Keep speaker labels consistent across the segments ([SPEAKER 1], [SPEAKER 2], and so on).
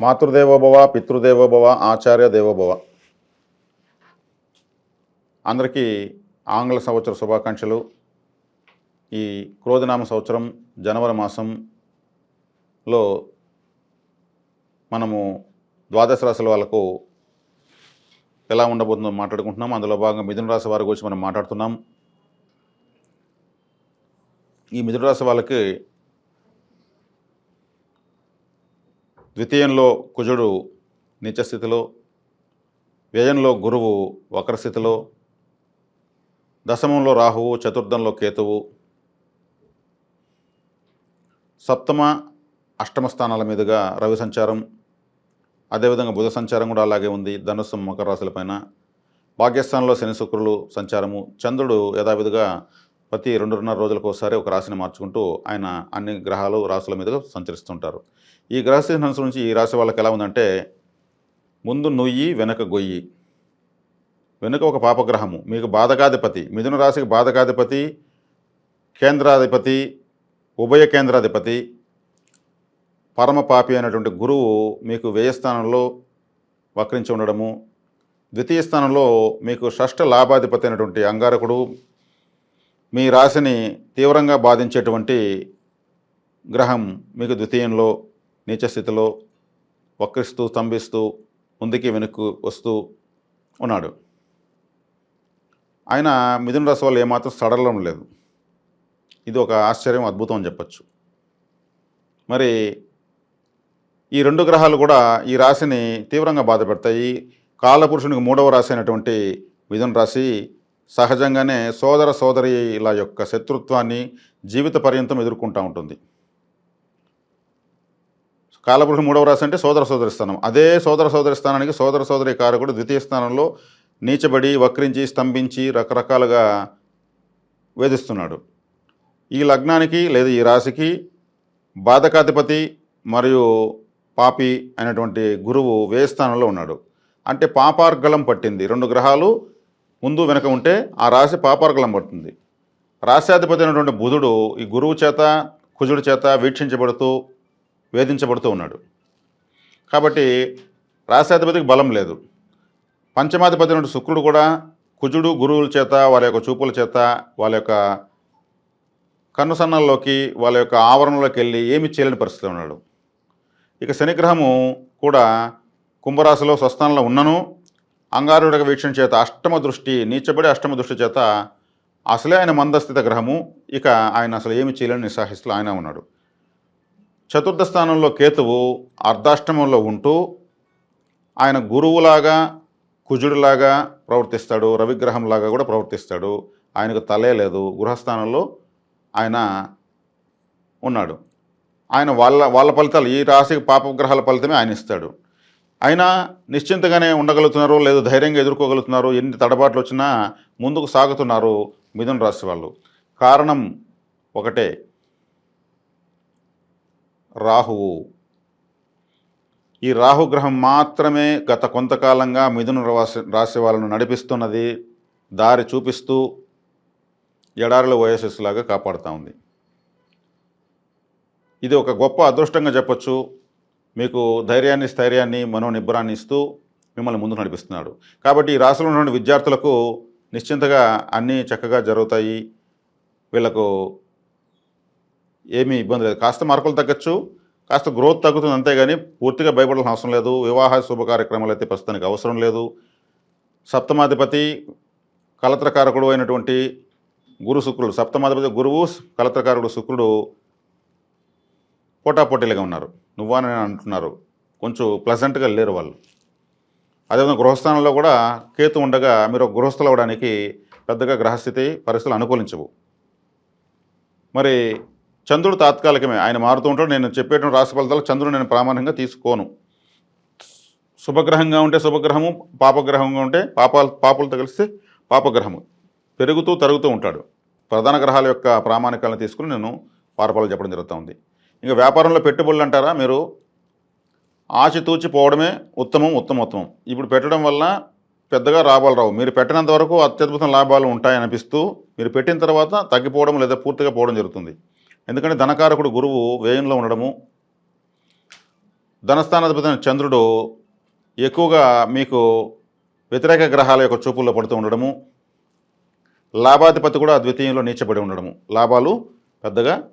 [SPEAKER 1] మాతృదేవోభవ పితృదేవోభవ ఆచార్య దేవోభవ. అందరికీ ఆంగ్ల సంవత్సర శుభాకాంక్షలు. ఈ క్రోధనామ సంవత్సరం జనవరి మాసంలో మనము ద్వాదశ రాశుల వాళ్ళకు ఎలా ఉండబోతుందో మాట్లాడుకుంటున్నాం. అందులో భాగంగా మిథున రాశి వారి గురించి మనం మాట్లాడుతున్నాం. ఈ మిథున రాశి వాళ్ళకి ద్వితీయంలో కుజుడు నిత్యస్థితిలో వ్యయంలో గురువు వక్రస్థితిలో దశమంలో రాహువు చతుర్థంలో కేతువు సప్తమ అష్టమ స్థానాల మీదుగా రవి సంచారం అదేవిధంగా బుధ సంచారం కూడా అలాగే ఉంది ధనుస్సు మకర రాశులపైన భాగ్యస్థానంలో శని శుక్రులు సంచారము. చంద్రుడు యథావిధిగా ప్రతి రెండున్నర రోజులకు ఒకసారి ఒక రాశిని మార్చుకుంటూ ఆయన అన్ని గ్రహాలు రాశుల మీదుగా సంచరిస్తుంటారు. ఈ గ్రహస్థితి నుంచి ఈ రాశి వాళ్ళకి ఎలా ఉందంటే ముందు నుయ్యి వెనక గొయ్యి. వెనుక ఒక పాపగ్రహము. మీకు బాధకాధిపతి మిథున రాశికి బాధకాధిపతి కేంద్రాధిపతి ఉభయ కేంద్రాధిపతి పరమ పాపి అయినటువంటి గురువు మీకు వ్యయస్థానంలో వక్రించి ఉండడము. ద్వితీయ స్థానంలో మీకు షష్ట లాభాధిపతి అయినటువంటి అంగారకుడు మీ రాశిని తీవ్రంగా బాధించేటువంటి గ్రహం మీకు ద్వితీయంలో. నీచ స్థితిలో వక్రిస్తూ స్తంభిస్తూ ముందుకి వెనుక్కు వస్తూ ఉన్నాడు. ఆయన మిథున రాశి వాళ్ళు ఏమాత్రం సడలం లేదు ఇది ఒక ఆశ్చర్యం అద్భుతం అని చెప్పచ్చు. మరి ఈ రెండు గ్రహాలు కూడా ఈ రాశిని తీవ్రంగా బాధ పెడతాయి. కాలపురుషునికి మూడవ రాశి అయినటువంటి మిథున రాశి సహజంగానే సోదర సోదరి ఇలా యొక్క శత్రుత్వాన్ని జీవిత పర్యంతం ఎదుర్కొంటూ ఉంటుంది. కాలపురుషుడు మూడవ రాశి అంటే సోదర సోదరి స్థానం. అదే సోదర సోదరి స్థానానికి సోదర సోదరి కారకుడు ద్వితీయ స్థానంలో నీచబడి వక్రించి స్తంభించి రకరకాలుగా వేధిస్తున్నాడు. ఈ లగ్నానికి లేదా ఈ రాశికి బాధకాధిపతి మరియు పాపి అయినటువంటి గురువు వ్యయ స్థానంలో ఉన్నాడు. అంటే పాపార్గలం పట్టింది. రెండు గ్రహాలు ముందు వెనక ఉంటే ఆ రాశి పాపార్గలం పడుతుంది. రాశ్యాధిపతి అయినటువంటి బుధుడు ఈ గురువు చేత కుజుడి చేత వీక్షించబడుతూ వేధించబడుతూ ఉన్నాడు. కాబట్టి రాశ్యాధిపతికి బలం లేదు. పంచమాధిపతి నుండి శుక్రుడు కూడా కుజుడు గురువుల చేత వాళ్ళ యొక్క చూపుల చేత వాళ్ళ యొక్క కన్నుసన్నల్లోకి వాళ్ళ యొక్క ఆవరణలోకి వెళ్ళి ఏమి చేయలేని పరిస్థితిలో ఉన్నాడు. ఇక శనిగ్రహము కూడా కుంభరాశిలో స్వస్థానంలో ఉన్నను. అంగారుడిక వీక్షణ చేత అష్టమ దృష్టి నీచబడి అష్టమ దృష్టి చేత అసలే ఆయన మందస్థిత గ్రహము. ఇక ఆయన అసలు ఏమి చేయలేని నిస్సాహిస్తులు ఆయన ఉన్నాడు. చతుర్థ స్థానంలో కేతువు అర్ధాష్టమంలో ఉంటూ ఆయన గురువులాగా కుజుడిలాగా ప్రవర్తిస్తాడు రవిగ్రహంలాగా కూడా ప్రవర్తిస్తాడు. ఆయనకు తలే లేదు. గృహస్థానంలో ఆయన ఉన్నాడు. ఆయన వాళ్ళ వాళ్ళ ఫలితాలు ఈ రాశికి పాపగ్రహాల ఫలితమే ఆయన ఇస్తాడు. అయినా నిశ్చింతగానే ఉండగలుగుతున్నారు లేదు ధైర్యంగా ఎదుర్కోగలుగుతున్నారు ఎన్ని తడబాట్లు వచ్చినా ముందుకు సాగుతున్నారు మిథున రాశి వాళ్ళు. కారణం ఒకటే రాహువు. ఈ రాహుగ్రహం మాత్రమే గత కొంతకాలంగా మిథున రాశి రాశి వాళ్ళను నడిపిస్తున్నది. దారి చూపిస్తూ ఎడారుల ఓఎస్ఎస్లాగా కాపాడుతూ ఉంది. ఇది ఒక గొప్ప అదృష్టంగా చెప్పొచ్చు. మీకు ధైర్యాన్ని స్థైర్యాన్ని మనోనిబ్బరాన్ని ఇస్తూ మిమ్మల్ని ముందు నడిపిస్తున్నాడు. కాబట్టి ఈ రాశిలో ఉన్నటువంటి విద్యార్థులకు నిశ్చింతగా అన్నీ చక్కగా జరుగుతాయి. వీళ్ళకు ఏమీ ఇబ్బంది లేదు. కాస్త మార్కులు తగ్గచ్చు కాస్త గ్రోత్ తగ్గుతుంది అంతేగాని పూర్తిగా భయపడాల్సిన అవసరం లేదు. వివాహ శుభ కార్యక్రమాలు అయితే ప్రస్తుతానికి అవసరం లేదు. సప్తమాధిపతి కలత్రకారకుడు అయినటువంటి గురు శుక్రుడు సప్తమాధిపతి గురువు కలత్రకారకుడు శుక్రుడు పోటాపోటీలుగా ఉన్నారు. నువ్వా అంటున్నారు. కొంచెం ప్లజెంట్గా లేరు వాళ్ళు. అదేవిధంగా గృహస్థానంలో కూడా కేతు ఉండగా మీరు ఒక గృహస్థులు అవ్వడానికి పెద్దగా గ్రహస్థితి పరిస్థితులు అనుకూలించవు. మరి చంద్రుడు తాత్కాలికమే. ఆయన మారుతూ ఉంటాడు. నేను చెప్పేటువంటి రాశి ఫలితాలు చంద్రుడు నేను ప్రామాణికంగా తీసుకోను. శుభగ్రహంగా ఉంటే శుభగ్రహము పాపగ్రహంగా ఉంటే పాపాలు పాపులతో కలిస్తే పాపగ్రహము. పెరుగుతూ తరుగుతూ ఉంటాడు. ప్రధాన గ్రహాల యొక్క ప్రామాణికాలను తీసుకుని నేను పారపాలు చెప్పడం జరుగుతూ ఉంది. ఇంకా వ్యాపారంలో పెట్టుబడులు అంటారా? మీరు ఆచితూచి పోవడమే ఉత్తమం ఉత్తమ ఉత్తమం ఇప్పుడు పెట్టడం వల్ల పెద్దగా లాభాలు రావు. మీరు పెట్టినంత వరకు అత్యద్భుతం లాభాలు ఉంటాయనిపిస్తూ మీరు పెట్టిన తర్వాత తగ్గిపోవడం లేదా పూర్తిగా పోవడం జరుగుతుంది. ఎందుకంటే ధనకారకుడు గురువు వ్యయంలో ఉండడము. ధనస్థానాధిపతి అయిన చంద్రుడు ఎక్కువగా మీకు వ్యతిరేక గ్రహాల యొక్క చూపుల్లో పడుతూ ఉండడము. లాభాధిపతి కూడా ద్వితీయంలో నీచబడి ఉండడము. లాభాలు పెద్దగా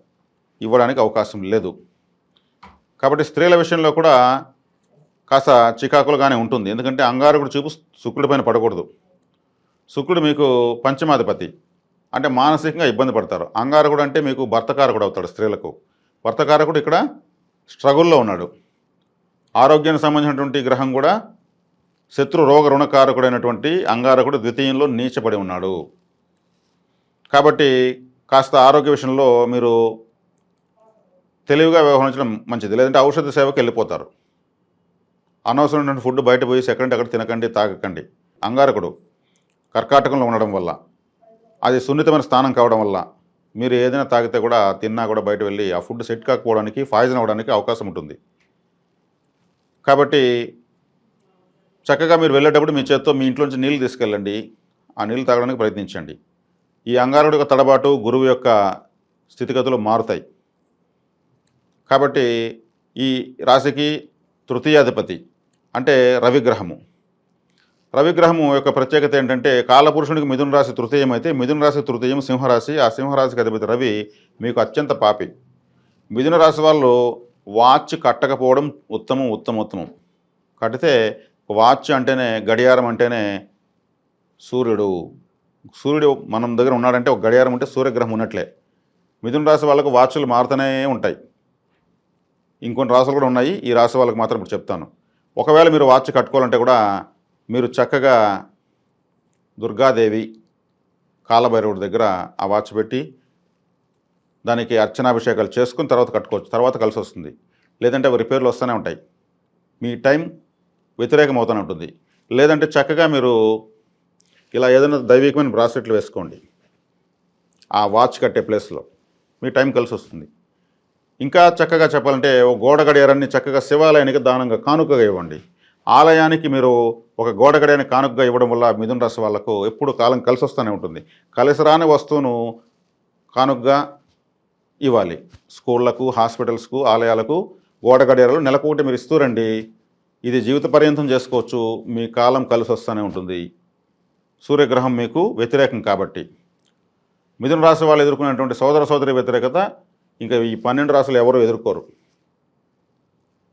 [SPEAKER 1] ఇవ్వడానికి అవకాశం లేదు. కాబట్టి స్త్రీల విషయంలో కూడా కాస్త చికాకులుగానే ఉంటుంది. ఎందుకంటే అంగారకుడు చూపు శుక్రుడిపైన పడకూడదు. శుక్రుడు మీకు పంచమాధిపతి. అంటే మానసికంగా ఇబ్బంది పడతారు. అంగారకుడు అంటే మీకు భర్తకారకుడు అవుతాడు స్త్రీలకు. భర్తకారకుడు ఇక్కడ స్ట్రగుల్లో ఉన్నాడు. ఆరోగ్యానికి సంబంధించినటువంటి గ్రహం కూడా శత్రు రోగ రుణకారకుడైనటువంటి అంగారకుడు ద్వితీయంలో నీచబడి ఉన్నాడు. కాబట్టి కాస్త ఆరోగ్య విషయంలో మీరు తెలివిగా వ్యవహరించడం మంచిది. లేదంటే ఔషధ సేవకి వెళ్ళిపోతారు. అనవసరమైన ఫుడ్ బయట పోయి సెకండ్ అక్కడ తినకండి తాగకండి. అంగారకుడు కర్కాటకంలో ఉండడం వల్ల అది సున్నితమైన స్థానం కావడం వల్ల మీరు ఏదైనా తాగితే కూడా తిన్నా కూడా బయట వెళ్ళి ఆ ఫుడ్ సెట్ కాకపోవడానికి పాయిజన్ అవ్వడానికి అవకాశం ఉంటుంది. కాబట్టి చక్కగా మీరు వెళ్ళేటప్పుడు మీ చేత్తో మీ ఇంట్లోంచి నీళ్ళు తీసుకెళ్ళండి. ఆ నీళ్ళు తాగడానికి ప్రయత్నించండి. ఈ అంగారుడు యొక్క తడబాటు గురువు యొక్క స్థితిగతులు మారుతాయి. కాబట్టి ఈ రాశికి తృతీయాధిపతి అంటే రవిగ్రహము. రవిగ్రహము యొక్క ప్రత్యేకత ఏంటంటే కాలపురుషునికి మిథున రాశి తృతీయం అయితే మిథున రాశి తృతీయం సింహరాశి. ఆ సింహరాశికి అధిపతి రవి మీకు అత్యంత పాపి. మిథున రాశి వాళ్ళు వాచ్ కట్టకపోవడం ఉత్తమం ఉత్తమ ఉత్తమం. కడితే వాచ్ అంటేనే గడియారం అంటేనే సూర్యుడు. సూర్యుడు మనం దగ్గర ఉన్నాడంటే ఒక గడియారం ఉంటే సూర్యగ్రహం ఉన్నట్లే. మిథున రాశి వాళ్ళకు వాచ్లు మారుతూనే ఉంటాయి. ఇంకొన్ని రాసులు కూడా ఉన్నాయి. ఈ రాశి వాళ్ళకి మాత్రం ఇప్పుడు చెప్తాను. ఒకవేళ మీరు వాచ్ కట్టుకోవాలంటే కూడా మీరు చక్కగా దుర్గాదేవి కాలభైరవుడి దగ్గర ఆ వాచ్ పెట్టి దానికి అర్చనాభిషేకాలు చేసుకుని తర్వాత కట్టుకోవచ్చు. తర్వాత కలిసి వస్తుంది. లేదంటే అవి రిపేర్లు వస్తూనే ఉంటాయి. మీ టైం వ్యతిరేకం అవుతూనే ఉంటుంది. లేదంటే చక్కగా మీరు ఇలా ఏదైనా దైవికమైన బ్రాస్లెట్లు వేసుకోండి. ఆ వాచ్ కట్టే ప్లేస్లో మీ టైం కలిసి వస్తుంది. ఇంకా చక్కగా చెప్పాలంటే ఓ గోడ గడియారాన్ని చక్కగా శివాలయానికి దానంగా కానుకగా ఇవ్వండి. ఆలయానికి మీరు ఒక గోడ కానుకగా ఇవ్వడం వల్ల మిథున రాశి వాళ్ళకు ఎప్పుడు కాలం కలిసి వస్తూనే ఉంటుంది. కలిసి రాని వస్తువును కానుకగా ఇవ్వాలి. స్కూళ్ళకు హాస్పిటల్స్కు ఆలయాలకు గోడ గడియారాలు నెలకు ఒకటి మీరు ఇస్తూ రండి. ఇది జీవిత పర్యంతం చేసుకోవచ్చు. మీ కాలం కలిసి వస్తూనే ఉంటుంది. సూర్యగ్రహం మీకు వ్యతిరేకం కాబట్టి. మిథున రాశి వాళ్ళు ఎదుర్కొనేటువంటి సోదర సోదరి వ్యతిరేకత ఇంకా ఈ పన్నెండు రాశులు ఎవరు ఎదుర్కోరు.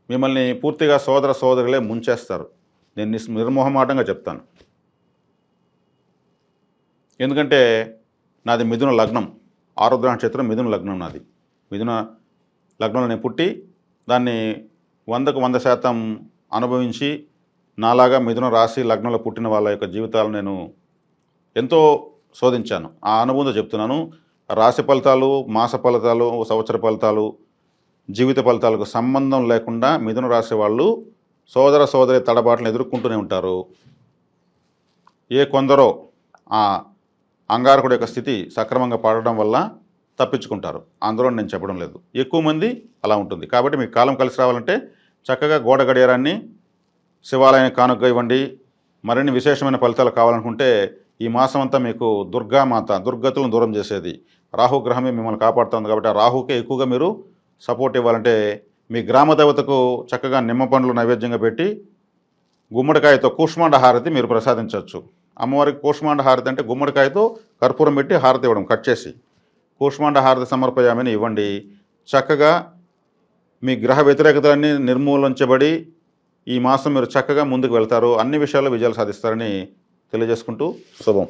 [SPEAKER 1] మిమ్మల్ని పూర్తిగా సోదర సోదరులే ముంచేస్తారు. నేను నిస్ నిర్మోహమాటంగా చెప్తాను. ఎందుకంటే నాది మిథున లగ్నం. ఆరుద్ర నక్షత్రం మిథున లగ్నం నాది. మిథున లగ్నంలో నేను పుట్టి దాన్ని వందకు వంద శాతం అనుభవించి నాలాగా మిథున రాశి లగ్నంలో పుట్టిన వాళ్ళ యొక్క జీవితాలు నేను ఎంతో శోధించాను. ఆ అనుభవంతో చెప్తున్నాను. రాశి ఫలితాలు మాస ఫలితాలు సంవత్సర ఫలితాలు జీవిత ఫలితాలకు సంబంధం లేకుండా మిథున రాశి వాళ్ళు సోదర సోదరి తడబాట్లను ఎదుర్కొంటూనే ఉంటారు. ఏ కొందరో ఆ అంగారకుడి యొక్క స్థితి సక్రమంగా పాడడం వల్ల తప్పించుకుంటారు. అందులో నేను చెప్పడం లేదు. ఎక్కువ మంది అలా ఉంటుంది. కాబట్టి మీకు కాలం కలిసి రావాలంటే చక్కగా గోడ గడియారాన్ని శివాలయానికి కానుక ఇవ్వండి. మరిన్ని విశేషమైన ఫలితాలు కావాలనుకుంటే ఈ మాసం అంతా మీకు దుర్గామాత దుర్గతులను దూరం చేసేది. రాహుగ్రహమే మిమ్మల్ని కాపాడుతుంది కాబట్టి ఆ రాహుకే ఎక్కువగా మీరు సపోర్ట్ ఇవ్వాలంటే మీ గ్రామ దేవతకు చక్కగా నిమ్మ పండ్లు నైవేద్యంగా పెట్టి గుమ్మడికాయతో కూష్మాండ హారతి మీరు ప్రసాదించవచ్చు. అమ్మవారికి కూష్మాండ హారతి అంటే గుమ్మడికాయతో కర్పూరం పెట్టి హారతి ఇవ్వడం కట్ చేసి. కూష్మాండ హారతి సమర్పయామని ఇవ్వండి. చక్కగా మీ గ్రహ వ్యతిరేకతలన్నీ నిర్మూలించబడి ఈ మాసం మీరు చక్కగా ముందుకు వెళ్తారు. అన్ని విషయాల్లో విజయాలు సాధిస్తారని తెలియజేసుకుంటూ శుభం.